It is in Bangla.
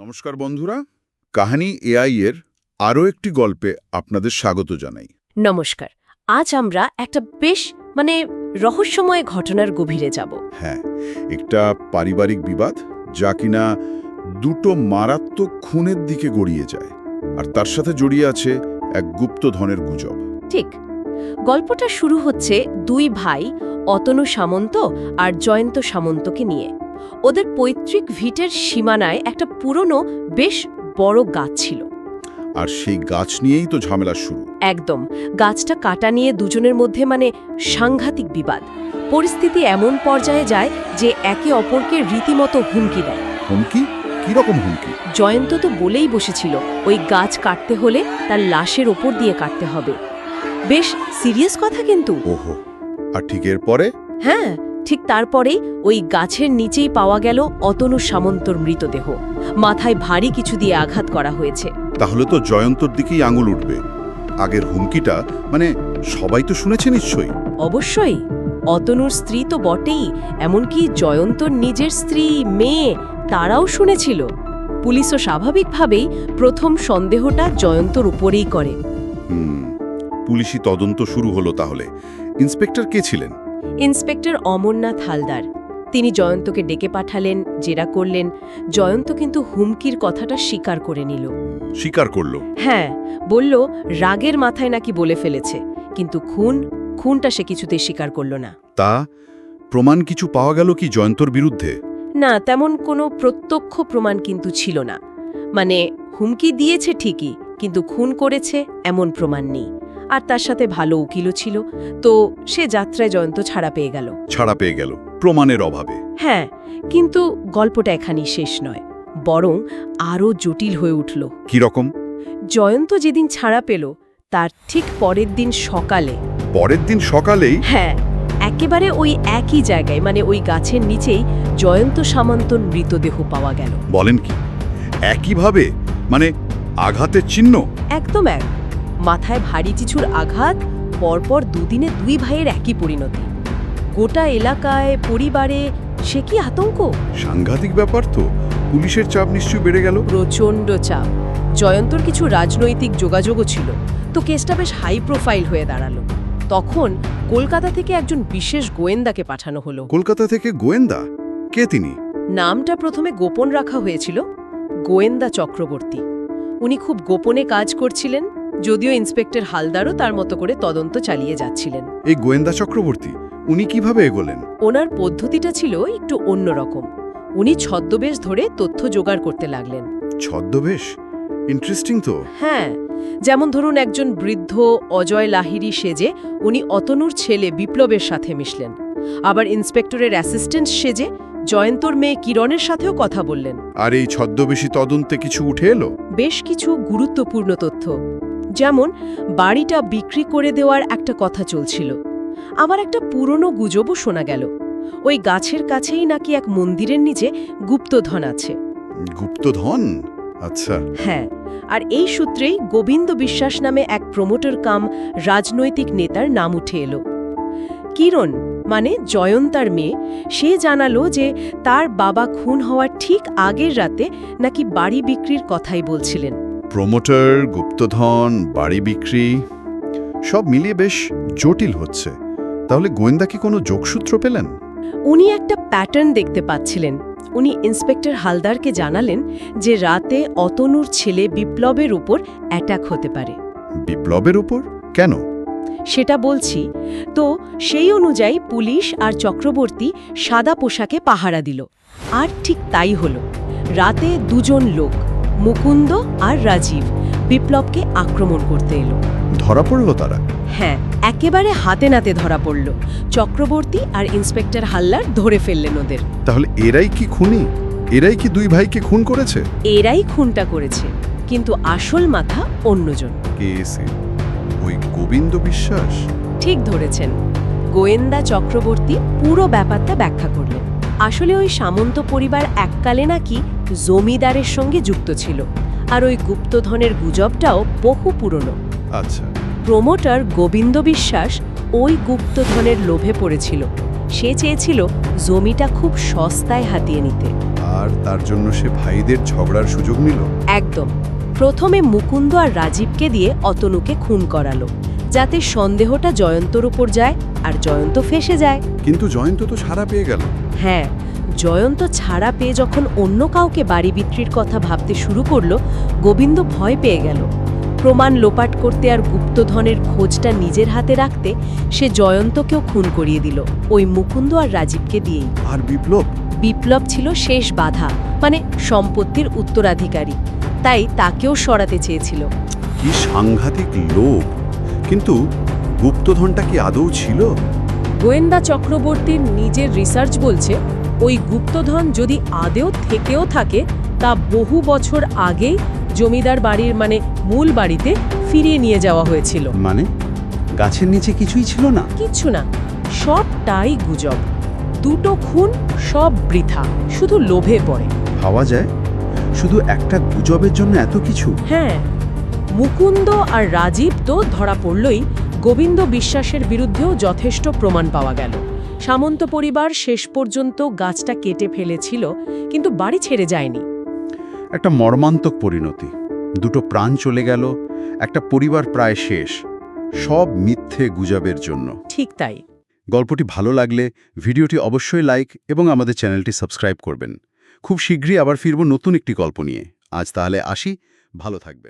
নমস্কার বন্ধুরা কাহানি এআই এর আরও একটি গল্পে আপনাদের স্বাগত জানাই। নমস্কার আজ আমরা একটা বেশ মানে রহস্যময় ঘটনার গভীরে যাব। হ্যাঁ একটা পারিবারিক বিবাদ যা কিনা দুটো মারাত্মক খুনের দিকে গড়িয়ে যায় আর তার সাথে জড়িয়ে আছে এক গুপ্তধনের গুজব। ঠিক গল্পটা শুরু হচ্ছে দুই ভাই অতনু সামন্ত আর জয়ন্ত সামন্তকে নিয়ে। ওদের পৈতৃক ভিটের সীমানায় একটা পুরনো বেশ বড় গাছ ছিল। আর সেই গাছ নিয়েই তো ঝামেলা শুরু। একদম। গাছটা কাটা নিয়ে দুজনের মধ্যে মানে সাংঘাতিক বিবাদ। পরিস্থিতি এমন পর্যায়ে যায় যে একে অপরকে রীতিমতো হুমকি দেয়। হুমকি? কীরকম হুমকি? জয়ন্ত তো বলেই বসেছিল ওই গাছ কাটতে হলে তার লাশের ওপর দিয়ে কাটতে হবে। বেশ সিরিয়াস কথা কিন্তু। ওহো। আর ঠিক এরপরে? হ্যাঁ ঠিক তারপরেই ওই গাছের নিচেই পাওয়া গেল অতনু সামন্তর মৃতদেহ। মাথায় ভারী কিছু দিয়ে আঘাত করা হয়েছে। তাহলে তো জয়ন্তর দিকেই আঙুল উঠবে। আগের হুমকিটা মানে সবাই তো শুনেছে নিশ্চয়ই। অবশ্যই। অতনুর স্ত্রী তো বটেই এমনকি জয়ন্তর নিজের স্ত্রী মেয়ে তারাও শুনেছিল। পুলিশও স্বাভাবিকভাবেই প্রথম সন্দেহটা জয়ন্তর উপরেই করে। পুলিশি তদন্ত শুরু হলো তাহলে। ইন্সপেক্টর কে ছিলেন? ইন্সপেক্টর অমরনাথ হালদার। তিনি জয়ন্তকে ডেকে পাঠালেন জেরা করলেন জয়ন্ত কিন্তু হুমকির কথাটা স্বীকার করে নিল। স্বীকার করল? হ্যাঁ বলল রাগের মাথায় নাকি বলে ফেলেছে কিন্তু খুন খুনটা সে কিছুতেই স্বীকার করল না। তা প্রমাণ কিছু পাওয়া গেল কি জয়ন্তর বিরুদ্ধে? না তেমন কোনো প্রত্যক্ষ প্রমাণ কিন্তু ছিল না। মানে হুমকি দিয়েছে ঠিকই কিন্তু খুন করেছে এমন প্রমাণ নেই। আর তার সাথে ভালো উকিলও ছিল। তো সে যাত্রায় জয়ন্ত ছাড়া পেয়ে গেল। ছাড়া পেয়ে গেল প্রমাণের অভাবে। হ্যাঁ কিন্তু গল্পটা এখানেই শেষ নয় বরং আরও জটিল হয়ে উঠল। কীরকম জয়ন্ত যেদিন ছাড়া পেল তার ঠিক পরের দিন সকালে। পরের দিন সকালেই? হ্যাঁ একেবারে ওই একই জায়গায় মানে ওই গাছের নিচেই জয়ন্ত সামন্তর মৃতদেহ পাওয়া গেল। বলেন কি? একইভাবে? মানে আঘাতের চিহ্ন? একদম এক। মাথায় ভারী কিছুর আঘাত পরপর দুদিনে দুই ভাইয়ের একই পরিণতি। গোটা এলাকায় পরিবারে সে কি আতঙ্ক? সাংঘাতিক ব্যাপার তো। পুলিশের চাপ নিশ্চয়ই বেড়ে গেল। প্রচণ্ড চাপ। জয়ন্তর কিছু রাজনৈতিক যোগাযোগও ছিল। তো কেসটা বেশ হাই প্রোফাইল হয়ে দাঁড়াল। তখন কলকাতা থেকে একজন বিশেষ গোয়েন্দাকে পাঠানো হলো। কলকাতা থেকে গোয়েন্দা? কে তিনি? নামটা প্রথমে গোপন রাখা হয়েছিল গোয়েন্দা চক্রবর্তী। উনি খুব গোপনে কাজ করছিলেন। যদিও ইন্সপেক্টর হালদারও তার মতো করে তদন্ত চালিয়ে যাচ্ছিলেন। এই গোয়েন্দা চক্রবর্তী উনি কীভাবে এগোলেন? ওনার পদ্ধতিটা ছিল একটু অন্যরকম উনি ছদ্মবেশ ধরে তথ্য জোগাড় করতে লাগলেন। ছদ্মবেশ? ইন্টারেস্টিং তো। হ্যাঁ যেমন ধরুন একজন বৃদ্ধ অজয় লাহিরি সেজে উনি অতনুর ছেলে বিপ্লবের সাথে মিশলেন। আবার ইন্সপেক্টরের অ্যাসিস্ট্যান্ট সেজে জয়ন্তর মেয়ে কিরণের সাথেও কথা বললেন। আর এই ছদ্মবেশী তদন্তে কিছু উঠে এলো? বেশ কিছু গুরুত্বপূর্ণ তথ্য। যেমন বাড়িটা বিক্রি করে দেওয়ার একটা কথা চলছিল। আবার একটা পুরনো গুজবও শোনা গেল। ওই গাছের কাছেই নাকি এক মন্দিরের নিচে গুপ্তধন আছে। গুপ্তধন? আচ্ছা। হ্যাঁ আর এই সূত্রেই গোবিন্দ বিশ্বাস নামে এক প্রমোটর কাম রাজনৈতিক নেতার নাম উঠে এলো। কিরণ মানে জয়ন্তার মেয়ে সে জানালো যে তার বাবা খুন হওয়ার ঠিক আগের রাতে নাকি বাড়ি বিক্রির কথাই বলছিলেন। প্রমোটার গুপ্তধন বাড়ি বিক্রি সব মিলিয়ে বেশ জটিল হচ্ছে। তাহলে গোয়েন্দা কি কোনো যোগসূত্র পেলেন? উনি একটা প্যাটার্ন দেখতে পাচ্ছিলেন। উনি ইন্সপেক্টর হালদারকে জানালেন যে রাতে অতনুর ছেলে বিপ্লবের উপর অ্যাটাক হতে পারে। বিপ্লবের উপর? কেন? সেটা বলছি। তো সেই অনুযায়ী পুলিশ আর চক্রবর্তী সাদা পোশাকে পাহারা দিল। আর ঠিক তাই হলো। রাতে দুজন লোক মুকুন্দ আর রাজীব বিপ্লবকে আক্রমণ করতে এলো। ধরা পড়ল তারা? হ্যাঁ একেবারে হাতে নাতে ধরা পড়ল। চক্রবর্তী আর ইন্সপেক্টর হাল্লার ধরে ফেললেন ওদের। তাহলে এরাই কি খুনি? এরাই কি দুই ভাইকে খুন করেছে? এরাই খুনটা করেছে কিন্তু আসল মাথা অন্যজন। কে এসে ওই গোবিন্দ বিশ্বাস? ঠিক ধরেছেন। গোয়েন্দা চক্রবর্তী পুরো ব্যাপারটা ব্যাখ্যা করলেন। আসলে ওই সামন্ত পরিবার এককালে নাকি জমিদারের সঙ্গে যুক্ত ছিল আর ওই গুপ্তধনের গুজবটাও বহু পুরনো। আচ্ছা। প্রমোটার গোবিন্দ বিশ্বাস ওই গুপ্তধনের লোভে পড়েছিল। সে চেয়েছিল জমিটা খুব সস্তায় হাতিয়ে নিতে। আর তার জন্য সে ভাইদের ঝগড়ার সুযোগ নিল? একদম। প্রথমে মুকুন্দ আর রাজীবকে দিয়ে অতনুকে খুন করালো। যাতে সন্দেহটা জয়ন্তর উপর যায় আর জয়ন্ত ফেসে যায়। কিন্তু জয়ন্ত তো সারা পেয়ে গেল। হ্যাঁ জয়ন্ত ছাড়া পেয়ে যখন অন্য কাউকে বাড়ি বিক্রির কথা ভাবতে শুরু করল গোবিন্দ ভয় পেয়ে গেল। প্রমাণ লোপাট করতে আর গুপ্তধনের খোঁজটা নিজের হাতে রাখতে সে জয়ন্তকেও খুন করিয়ে দিল ওই মুকুন্দ আর রাজীবকে দিয়েই। আর বিপ্লব? বিপ্লব ছিল শেষ বাধা মানে সম্পত্তির উত্তরাধিকারী তাই তাকেও সরাতে চেয়েছিল। কি সাংঘাতিক লোভ। কিন্তু গুপ্তধনটা কি আদৌ ছিল? গোয়েন্দা চক্রবর্তীর নিজের রিসার্চ বলছে ওই গুপ্তধন যদি আদেও থেকেও থাকে তা বহু বছর আগেই জমিদার বাড়ির মানে মূল বাড়িতে ফিরিয়ে নিয়ে যাওয়া হয়েছিল। মানে? গাছের নিচে কিছুই ছিল না? কিচ্ছু না। সবটাই গুজব। দুটো খুন সব বৃথা। শুধু লোভে পড়ে। ভাবা যায়? শুধু একটা গুজবের জন্য এত কিছু? হ্যাঁ। মুকুন্দ আর রাজীব তো ধরা পড়লই গোবিন্দ বিশ্বাসের বিরুদ্ধেও যথেষ্ট প্রমাণ পাওয়া গেল। সামন্ত পরিবার শেষ পর্যন্ত গাছটা কেটে ফেলেছিল কিন্তু বাড়ি ছেড়ে যায়নি। একটা মর্মান্তক পরিণতি। দুটো প্রাণ চলে গেল একটা পরিবার প্রায় শেষ সব মিথ্যে গুজবের জন্য। ঠিক তাই। গল্পটি ভালো লাগলে ভিডিওটি অবশ্যই লাইক এবং আমাদের চ্যানেলটি সাবস্ক্রাইব করবেন। খুব শীঘ্রই আবার ফিরব নতুন একটি গল্প নিয়ে। আজ তাহলে আসি ভালো থাকবেন।